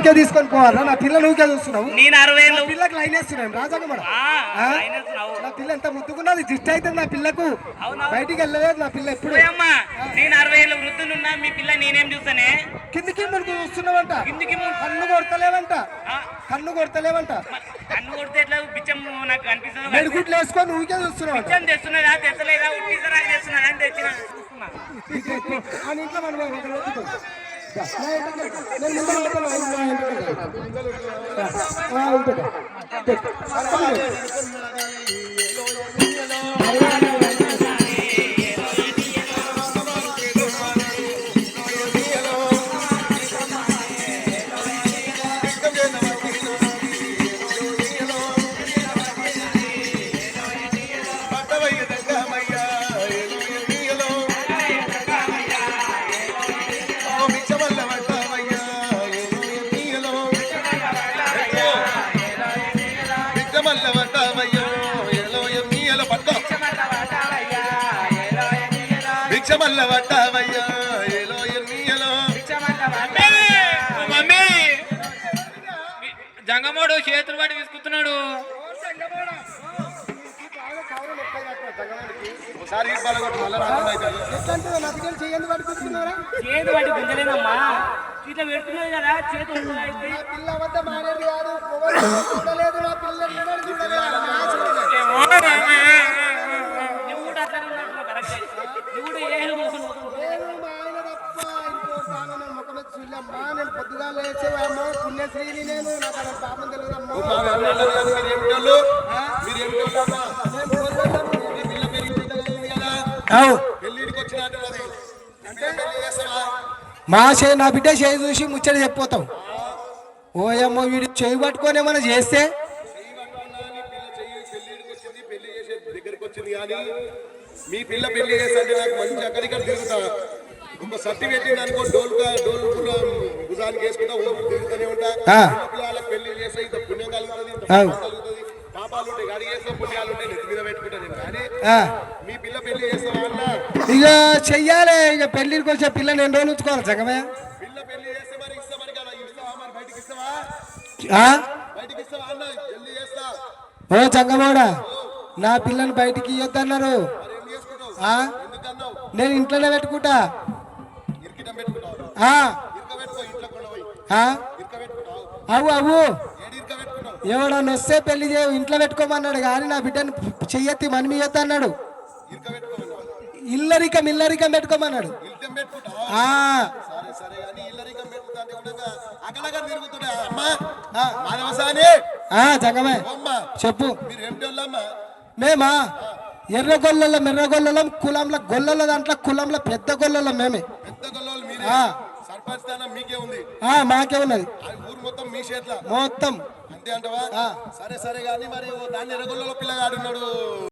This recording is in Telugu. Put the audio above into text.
ఊకే తీసుకొని పోవాలా? నా పిల్లని ఊకే చూస్తున్నావు? నేను అరవై ఏళ్ళు పిల్లకి లైన్ వేస్తున్నాం? ఆయన వేస్తున్నావు. నా పిల్ల ఎంత ముద్దుకున్నది దిష్టి అయితే నా పిల్లకు. అవునా? బయటికి వెళ్ళలేదు నా పిల్ల ఎప్పుడు. అమ్మా నేను అరవై ఏళ్ళ వృద్ధులున్నా మీ పిల్ల నేనేం చూస్తానే? కిందికి మనకు చూస్తున్నావంట. కిందికి కన్ను కొడతలేవంట. కన్ను కొడతలేవంట. కన్ను కొడితే ఎట్లా బిచ్చం నాకు కనిపిస్తుంది మెడుగుట్లు వేసుకొని ఊకే చూస్తున్నావంట. బిచ్చం తెస్తున్నదా తెచ్చలేదా ఉట్టిసరా తెస్తున్నదా అని తెచ్చిన చూస్తున్నా. ఆ ఇంట్లో మనం नहीं ఎట్లంటే నా బిడ్డలు చెయ్యండి పడుకుంటున్నారా చేతి పట్టి గుంజలేదమ్మా ఇట్లా పెడుతున్నది కదా చేతి అయితే నా పిల్ల వద్ద మానేది కాదు. ఎవరు చూడలేదు నా పిల్లలు చూడలేదు. నువ్వు కూడా అట్లా ఉన్నట్టు కరెక్ట్ నువ్వు కూడా ఏ హెల్ప్ నేను మా ఆయన తప్ప ఇంకో తాను నేను ముఖం మీద చూడలేమ్మా నేను పొద్దుగా లేచేవామ్మో పుణ్యశ్రీని నేను నాకు అలా పాపం తెలియదమ్మా మా వెళ్ళాలి కదా, మీరు ఏమిటి వాళ్ళు? మీరు ఏమిటి వాళ్ళు అమ్మా? మీ పిల్ల పెరిగి పెద్దగా అయింది చేస్తావా మా చే నా బిడ్డ చేయి చూసి ముచ్చట చెప్పిపోతాం ఓయమ్మో వీడు చేయి పట్టుకొని ఏమైనా చేస్తే? పెళ్ళిడికి వచ్చింది పెళ్ళి చేసే దగ్గరికి వచ్చింది కానీ మీ పిల్ల పెళ్ళి చేస్తే నాకు మంచి అక్కడిక్కడ తిరుగుతా. ఒక సర్టి పెట్టింది అనుకో డోల్గా డోల్ భుజానికి వేసుకుంటా ఊరు తిరుగుతూనే ఉంటా. ఆ. చిన్న పిల్లలకు పెళ్ళి చేస్తే ఇంత పుణ్యం కలుగుతుంది ఇంత అవు. పాపం కలుగుతుంది. పాపాలు ఉంటాయి గాడి చేస్తే పుణ్యాలు ఉంటాయి నెత్తి మీద పెట్టుకుంటా నేను. కానీ ఆ, మీ పిల్ల పెళ్ళి చేస్తావా అన్న? ఇక చెయ్యాలి ఇక పెళ్ళికి వచ్చే పిల్లని ఎన్ని రోజులు ఉంచుకోవాలి జగమే పిల్ల పెళ్ళి చేస్తే మరి ఇస్తామని కదా ఇస్తావా మరి బయటికి ఇస్తావా? ఆ? బయటికి ఇస్తావా అన్న? పెళ్ళి చేస్తా. ఓ చంగమోడా నా పిల్లని బయటికి ఇవ్వద్దన్నారు నేను ఇంట్లోనే పెట్టుకుంటా. అవు అవు ఎవడన్నా వస్తే పెళ్ళి చేయ ఇంట్లో పెట్టుకోమన్నాడు కానీ నా బిడ్డను చెయ్యెత్తి మనమి ఇవ్వద్దు అన్నాడు. ఇల్లరికం ఇల్లరికం పెట్టుకోమన్నాడు. జగమే. చెప్పు. మేమా? ఎర్ర గొల్లల మెర్ర గొల్లలం కులంలో గొల్లల దాంట్లో కులంలో పెద్ద గొల్లలం మేమే. పెద్ద మీకే ఉంది. ఆ, మాకే ఉన్నది. మొత్తం మీ మొత్తం. అంతే అంటవా. సరే సరే కానీ మరి దాన్ని ఎర్రగొల్లలో పిల్లగాడు ఉన్నాడు.